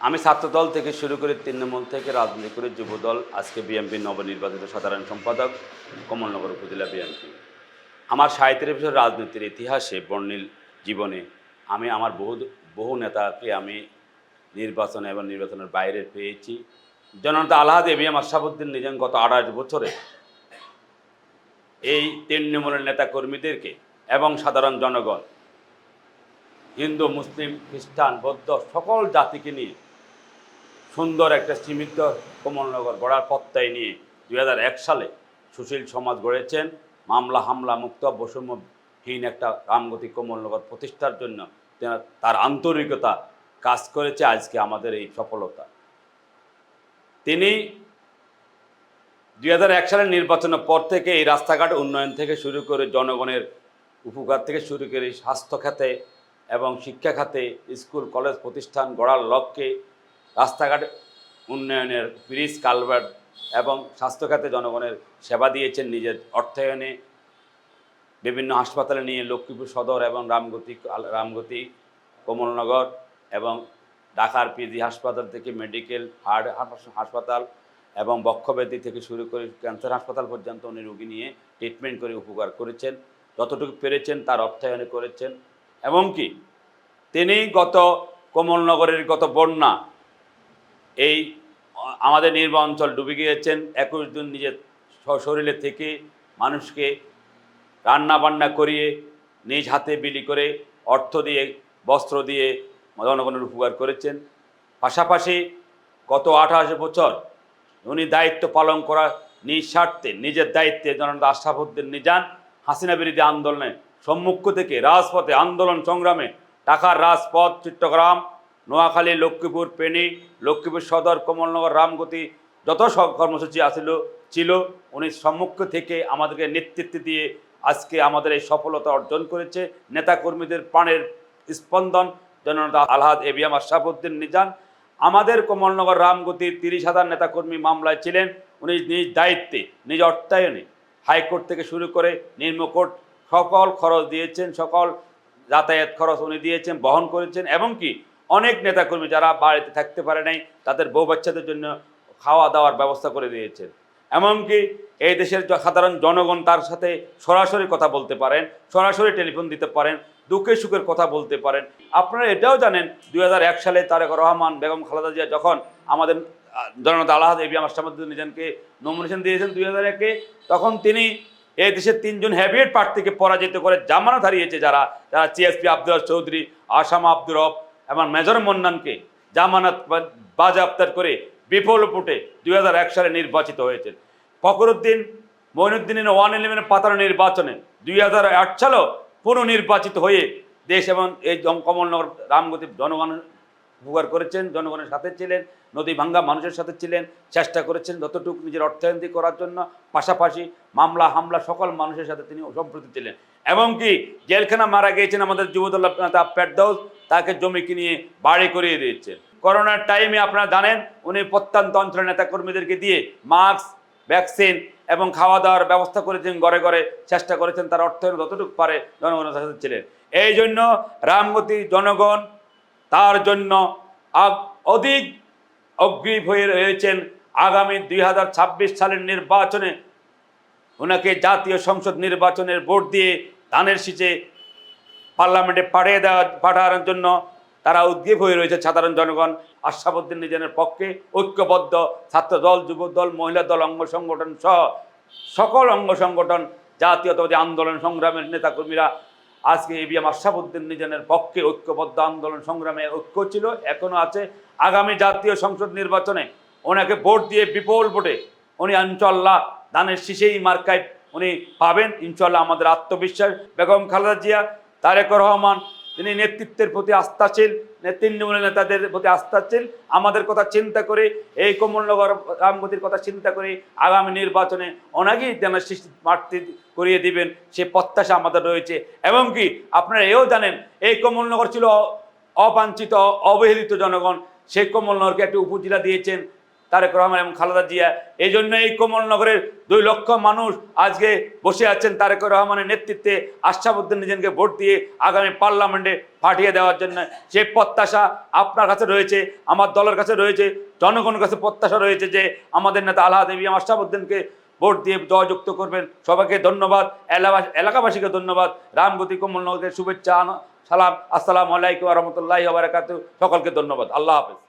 আমি ছাত্রদল থেকে শুরু করে তৃণমূল থেকে রাজনীতি করে যুবদল, আজকে বিএনপির নবনির্বাচিত সাধারণ সম্পাদক, কমলনগর উপজেলা বিএনপি আমার সাহিত্যের বিষয়ে রাজনীতির ইতিহাসে বর্ণিল জীবনে আমি আমার বহু বহু নেতাকে আমি নির্বাচনে এবং নির্বাচনের বাইরে পেয়েছি। জনতা আলাহাদ এবিএম আশরাফুদ্দিন নিজাম গত আড়াইশ বছরে এই তৃণমূলের নেতা কর্মীদেরকে এবং সাধারণ জনগণ, হিন্দু, মুসলিম, খ্রিস্টান, বৌদ্ধ, সকল জাতিকে নিয়ে সুন্দর একটা সীমিত কমলনগর গড়ার প্রত্যয় নিয়ে দুই হাজার এক সালে সুশীল সমাজ গড়েছেন। মামলা হামলা মুক্ত বৈষম্যহীন একটা রামগতি কমলনগর প্রতিষ্ঠার জন্য তার আন্তরিকতা কাজ করেছে আজকে আমাদের এই সফলতা। তিনি দুই হাজার এক সালের নির্বাচনের পর থেকে এই রাস্তাঘাট উন্নয়ন থেকে শুরু করে জনগণের উপকার থেকে শুরু করে স্বাস্থ্য খাতে এবং শিক্ষা খাতে, স্কুল, কলেজ প্রতিষ্ঠান গড়ার লক্ষ্যে রাস্তাঘাট উন্নয়নের ব্রিজ কালভার্ট এবং স্বাস্থ্য খাতে জনগণের সেবা দিয়েছেন নিজের অর্থায়নে। বিভিন্ন হাসপাতালে নিয়ে লক্ষ্মীপুর সদর এবং রামগতি রামগতি, কমলনগর এবং ঢাকার পিজি হাসপাতাল থেকে মেডিকেল, হার্ট হাসপাতাল এবং বক্ষব্যাধি থেকে শুরু করে ক্যান্সার হাসপাতাল পর্যন্ত উনি রুগী নিয়ে ট্রিটমেন্ট করে উপকার করেছেন। যতটুকু পেরেছেন তার অর্থায়নে করেছেন। এবং কি, তিনি গত কমলনগরের গত বন্যা এই, আমাদের নির্বাহ অঞ্চল ডুবে গিয়েছেন, একুশ দিন নিজের শরীরে থেকে মানুষকে রান্না বান্না করিয়ে নিজ হাতে বিলি করে অর্থ দিয়ে, বস্ত্র দিয়ে জনগণের উপকার করেছেন। পাশাপাশি গত আঠাশ বছর উনি দায়িত্ব পালন করা নিঃস্বার্থে, নিজের দায়িত্বে জনতা আশরাফুদ্দিন নিজান হাসিনা বিরোধী আন্দোলনে সম্মুখ থেকে রাজপথে আন্দোলন সংগ্রামে ঢাকার রাজপথ চট্টগ্রাম নোয়াখালী, লক্ষ্মীপুর, পেনি, লক্ষ্মীপুর সদর, কমলনগর, রামগতি যত সব কর্মসূচি আসিল, ছিল, উনি সম্মুখ থেকে আমাদেরকে নেতৃত্ব দিয়ে আজকে আমাদের এই সফলতা অর্জন করেছে। নেতাকর্মীদের প্রাণের স্পন্দন জনতা আলহাদ এবিএম আশরাফুদ্দিন নিজান, আমাদের কমলনগর রামগতির তিরিশ হাজার নেতাকর্মী মামলায় ছিলেন, উনি নিজ দায়িত্বে, নিজ অর্থায়নে হাইকোর্ট থেকে শুরু করে নিম্নকোর্ট সকল খরচ দিয়েছেন, সকল যাতায়াত খরচ উনি দিয়েছেন, বহন করেছেন, এবং কি অনেক নেতাকর্মী যারা বাড়িতে থাকতে পারে নাই, তাদের বউ বাচ্চাদের জন্য খাওয়া দাওয়ার ব্যবস্থা করে দিয়েছেন এমনকি এই দেশের সাধারণ জনগণ তার সাথে সরাসরি কথা বলতে পারেন, সরাসরি টেলিফোন দিতে পারেন, দুঃখে সুখের কথা বলতে পারেন। আপনারা এটাও জানেন, দুই হাজার এক সালে তারেক রহমান, বেগম খালেদা জিয়া যখন আমাদের জনতা আলাহাদ এবিএম আশরাফুদ্দিন নিজানকে নমিনেশন দিয়েছেন দুই হাজার একে, তখন তিনি এই দেশের তিনজন হ্যাভিয়েট প্রার্থীকে পরাজিত করে জামানত হারিয়েছে যারা যারা সিএসপি আব্দুল চৌধুরী, আসাম আব্দুর রব এবং মেজর মন্নানকে জামানত বাজেয়াপ্তার করে বিপুল ফুটে দুই সালে নির্বাচিত হয়েছেন। ফখরুদ্দিন, মইনুদ্দিনের ওয়ান ইলেভেনের পাতার নির্বাচনে দুই হাজার আট সালেও পুনর্নির্বাচিত হয়ে দেশ এবং এই কমলনগর রামগতি জনগণ উপকার করেছেন, জনগণের সাথে ছিলেন, নদী ভাঙ্গা মানুষের সাথে ছিলেন, চেষ্টা করেছেন যতটুকু নিজের অর্থনীতি করার জন্য। পাশাপাশি মামলা, হামলা, সকল মানুষের সাথে তিনি সম্প্রতি ছিলেন। এবং কি জেলখানা মারা গিয়েছেন আমাদের যুবদল নেতা পেটদাউস তাকে জমি কিনিয়ে বাড়ি করিয়ে দিয়েছেন। করোনার টাইমে আপনারা জানেন, উনি প্রত্যন্ত অঞ্চলের নেতাকর্মীদেরকে দিয়ে মাস্ক, ভ্যাকসিন এবং খাওয়া দাওয়ার ব্যবস্থা করেছেন, ঘরে ঘরে চেষ্টা করেছেন, তার অর্থায়ন যতটুকু পারে জনগণের সাথে ছিলেন। এই জন্য রামগতি জনগণ তার জন্য অধিক অগ্রীব হয়ে রয়েছেন আগামী দুই হাজার ছাব্বিশ সালের নির্বাচনে। ওনাকে জাতীয় সংসদ নির্বাচনের ভোট দিয়ে ধানের শীষে পার্লামেন্টে পাঠিয়ে দেওয়া পাঠানোর জন্য তারা উদ্গ্রীব হয়ে রয়েছে সাধারণ জনগণ। আশাবুদ্দিন নিজের পক্ষে ঐক্যবদ্ধ ছাত্র দল, যুব দল, মহিলা দল, অঙ্গ সংগঠন সহ সকল অঙ্গ সংগঠন, জাতীয়তাবাদী আন্দোলন সংগ্রামের নেতাকর্মীরা আজকে এবিএম আশাফুদ্দিন নিজের পক্ষে ঐক্যবদ্ধ আন্দোলন সংগ্রামে ঐক্য ছিল এখনও আছে। আগামী জাতীয় সংসদ নির্বাচনে ওনাকে ভোট দিয়ে বিপুল ভোটে উনি ইনশাল্লাহ ধানের শীষেই মার্কায় উনি পাবেন। ইনশাল্লাহ আমাদের আত্মবিশ্বাস। বেগম খালেদা জিয়া, তারেক রহমান তিনি নেতৃত্বের প্রতি আস্থাশীল তৃণমূলের নেতাদের প্রতি আস্থাশীল আমাদের কথা চিন্তা করে, এই কমলনগর রামগতির কথা চিন্তা করে আগামী নির্বাচনে ওনাকেই যেন প্রার্থী করিয়ে দিবেন, সে প্রত্যাশা আমাদের রয়েছে। এবং কি, আপনারা এও জানেন, এই কমলনগর ছিল অবাঞ্ছিত, অবহেলিত জনগণ। সেই কমলনগরকে একটি উপজেলা দিয়েছেন তারেক রহমান এবং খালেদা জিয়া এই জন্য এই কমলনগরের দুই লক্ষ মানুষ আজকে বসে আছেন তারেক রহমানের নেতৃত্বে আশাবুদ্দিন নিজেকে ভোট দিয়ে আগামী পার্লামেন্টে পাঠিয়ে দেওয়ার জন্য। সেই প্রত্যাশা আপনার কাছে রয়েছে, আমার দলের কাছে রয়েছে, জনগণের কাছে প্রত্যাশা রয়েছে যে আমাদের নেতা আল্লাহ দেবী আশাবুদ্দিনকে ভোট দিয়ে জয়যুক্ত করবেন। সবাইকে ধন্যবাদ এলাকা- এলাকাবাসীকে ধন্যবাদ। রামগতি কমলনগরের শুভেচ্ছা, সালাম, আসসালামু আলাইকুম রহমতুল্লাহ বারাকাতু সকলকে ধন্যবাদ, আল্লাহ হাফেজ।